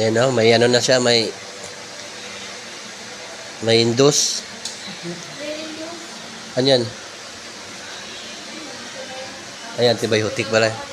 Ayan o, may ano na siya, may may indus. Ano yan? Ayan, antibiotic pala.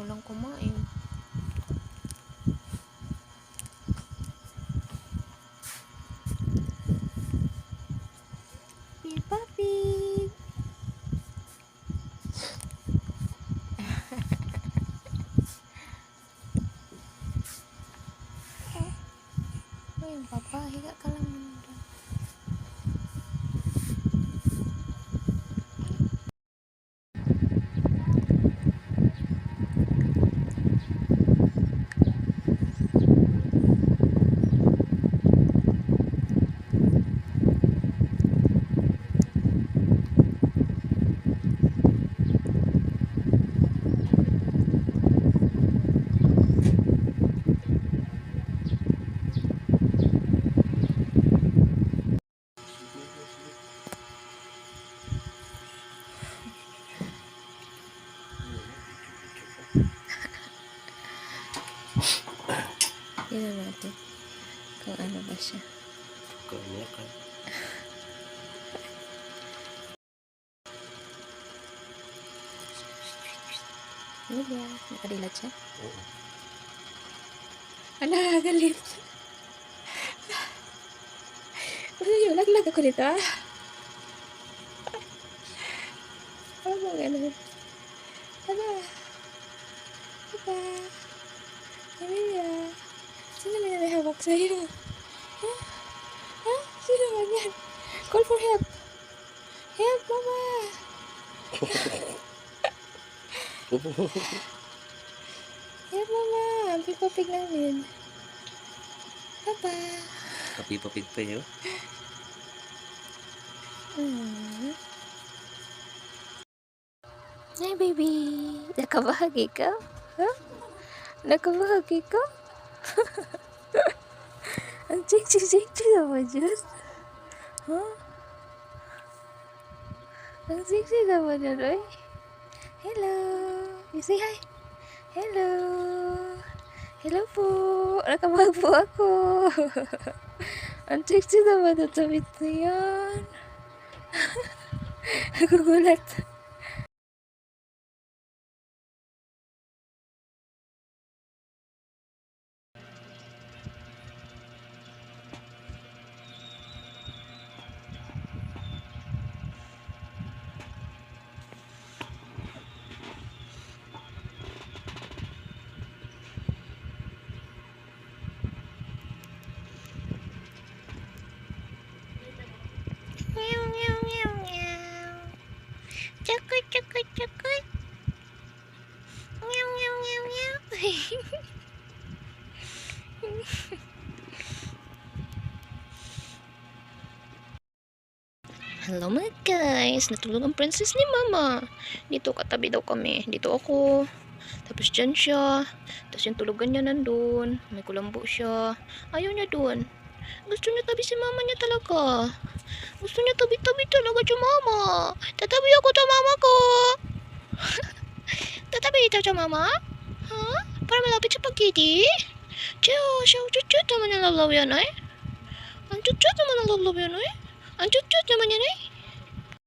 Mo lang kumain. Ayun, papa, higa ka lang Tignan natin kung ano ba siya. Ano ba? Nakadilat siya? Oo. Ala, galit. Ano yung laglag ako dito ah? Ano ba ganun? Ala. Diba? Emilia. Sino sa'yo? Ha? Ha? Sino man yan? Call for help. Help, mama! Help, mama! Ang pipapig namin. Papa! Kapipapig pa yun. Hmm. Hi, baby. Nakabahagi ka? Huh? Nakabahagi ka? Ang sexy-sexy naman dyan. Huh? Ang sexy naman dyan, oy. Hello. You say hi. Hello. Hello po. Nakabahag po ako. Ang sexy naman na damit na yan. Nagugulat. Cakut, cakut. Meow, meow, meow, meow. Hello mga guys, natulog ang princess ni mama. Dito katabi daw kami. Dito ako. Tapos dyan siya. Tapos yung tulugan niya nandun. May kulambo siya. Ayaw niya dun. Gusto niya tabi si mama niya talaga. Gusto niya tabi-tabi talaga si mama. Tatabi ako sa mama ko. dito sa mama? Ha? Para malapit sa pagkiti? Tiyo, siya, chut naman yung lalaw yan ay. Ang chut naman ang lalaw yan ay. Ang chut naman yan ay.